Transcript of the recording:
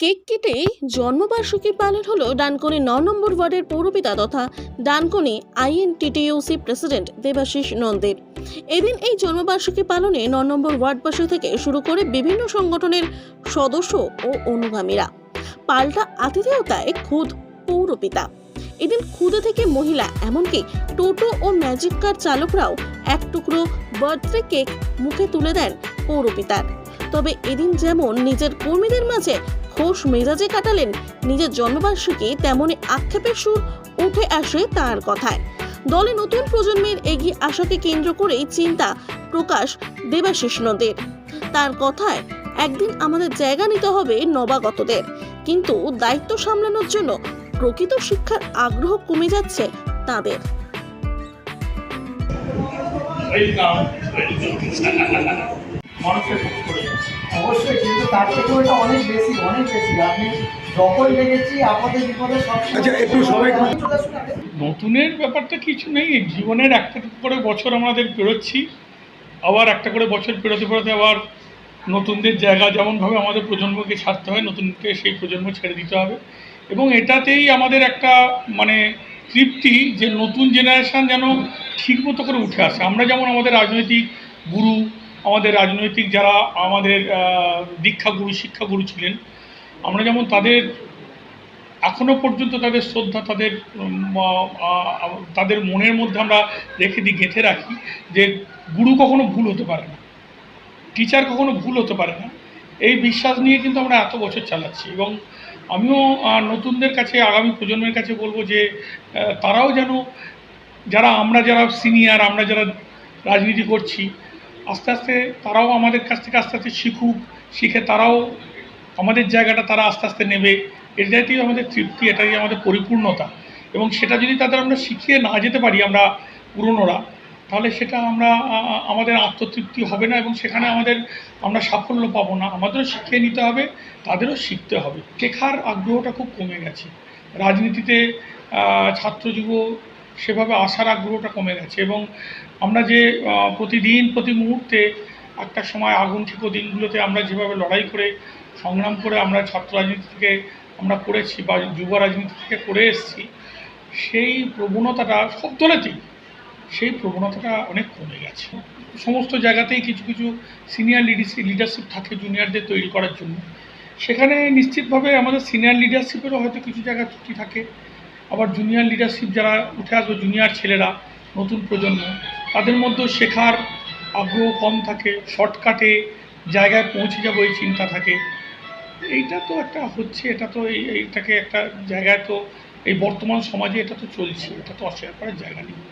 Cake কেটে জন্মবার্ষিকী পালন হলো ডানকুনি ন নম্বর ওয়ার্ডের পৌরপিতা তথা ডানকুনি আইএনটিটিইউসি প্রেসিডেন্ট দেবাশিস নন্দের। এদিন এই জন্মবার্ষিকী পালনে ন নম্বর ওয়ার্ডবাসী থেকে শুরু করে বিভিন্ন সংগঠনের সদস্য ও অনুগামীরা। পাল্টা আতিথেয়তায় খুদ পৌরপিতা। এদিন খুদে থেকে মহিলা, এমনকি টোটো ও ম্যাজিক কার চালকরাও এক টুকরো বার্থডে কেক মুখে তুলে দেন পৌরপিতার। তবে এদিন যেমন নিজের কর্মীদের মাঝে খোশ মেজাজে কাটালেন, নিজের জন্মবার্ষিকী তেমনি আক্ষেপের সুর উঠে আসে তার কথায়। দলে নতুন প্রজন্মের এগিয়ে আসাকে কেন্দ্র করেই চিন্তা প্রকাশ দেবাশিস নদের। তার কথায়, একদিন আমাদের জায়গা নিতে হবে নবাগতদের, কিন্তু দায়িত্ব সামলানোর জন্য প্রকৃত শিক্ষার আগ্রহ কমে যাচ্ছে তাদের। অবশ্যই কিন্তু তার অনেক বেশি অনেক বেশি। আপনি যখন দেখেছি আপদে বিপদে আচ্ছা, একটু সবাই- নতুনের ব্যাপারটা কিছু নেই জীবনের একটা করে বছর আমাদের পেরোচ্ছি। আবার একটা করে বছর পেরোতে পেরোতে আবার নতুনদের জায়গা যেমনভাবে আমাদের প্রজন্মকে ছাড়তে হয় নতুনকে সেই প্রজন্ম ছেড়ে দিতে হবে। এবং এটাতেই আমাদের একটা মানে তৃপ্তি যে নতুন জেনারেশান যেন ঠিকমতো করে উঠে আসে। আমরা যেমন আমাদের রাজনৈতিক গুরু আমাদের রাজনৈতিক যারা আমাদের আহ, দীক্ষাগুরু শিক্ষাগুরু ছিলেন আমরা যেমন তাদের এখনও পর্যন্ত তাদের শ্রদ্ধা তাদের তাদের মনের মধ্যে আমরা রেখে দিই গেঁথে রাখি যে গুরু কখনো ভুল হতে পারে না। টিচার কখনো ভুল হতে পারে না। এই বিশ্বাস নিয়ে কিন্তু আমরা এত বছর চালাচ্ছি এবং আমিও নতুনদের কাছে, আগামী প্রজন্মের কাছে বলব যে তারাও যেন, যারা আমরা যারা সিনিয়র আমরা যারা রাজনীতি করছি, আস্তে আস্তে তারাও আমাদের কাছ থেকে আস্তে আস্তে শিখুক, শিখে তারাও আমাদের জায়গাটা তারা আস্তে আস্তে নেবে। এটাই আমাদের তৃপ্তি, এটাই আমাদের পরিপূর্ণতা। এবং সেটা যদি তাদের আমরা শিখিয়ে না যেতে পারি, আমরা পুরনোরা তাহলে সেটা আমরা আমাদের আত্মতৃপ্তি হবে না এবং সেখানে আমাদের আমরা সাফল্য পাবো না। আমাদেরও শিখিয়ে নিতে হবে, তাদেরও শিখতে হবে। শেখার আগ্রহটা খুব কমে গেছে। রাজনীতিতে ছাত্র যুব সেভাবে আসার আগ্রহটা কমে গেছে এবং আমরা যে প্রতিদিন, প্রতি মুহূর্তে একটা সময় আগুন ঠিক দিনগুলোতে আমরা যেভাবে লড়াই করে, সংগ্রাম করে আমরা ছাত্র রাজনীতি থেকে আমরা করেছি বা যুব রাজনীতি থেকে করে এসেছি, সেই প্রবণতাটা সব দলেতেই সেই প্রবণতাটা অনেক কমে গেছে। সমস্ত জায়গাতেই কিছু কিছু সিনিয়র লিডারশিপ লিডারশিপ থাকে জুনিয়রদের তৈরি করার জন্য। সেখানে নিশ্চিতভাবে আমাদের সিনিয়র লিডারশিপেরও হয়তো কিছু জায়গায় ত্রুটি থাকে। আবার জুনিয়র লিডারশিপ যারা উঠে আসবে জুনিয়র ছেলেরা, নতুন প্রজন্ম, তাদের মধ্যেও শেখার আগ্রহ কম থাকে। শর্টকাটে জায়গায় পৌঁছে যাব এই চিন্তা থাকে। এইটা তো একটা হচ্ছে, এটা তো এই, এইটাকে একটা জায়গায় তো, এই বর্তমান সমাজে এটা তো চলছে, এটা তো অস্বীকার করার জায়গা নেই।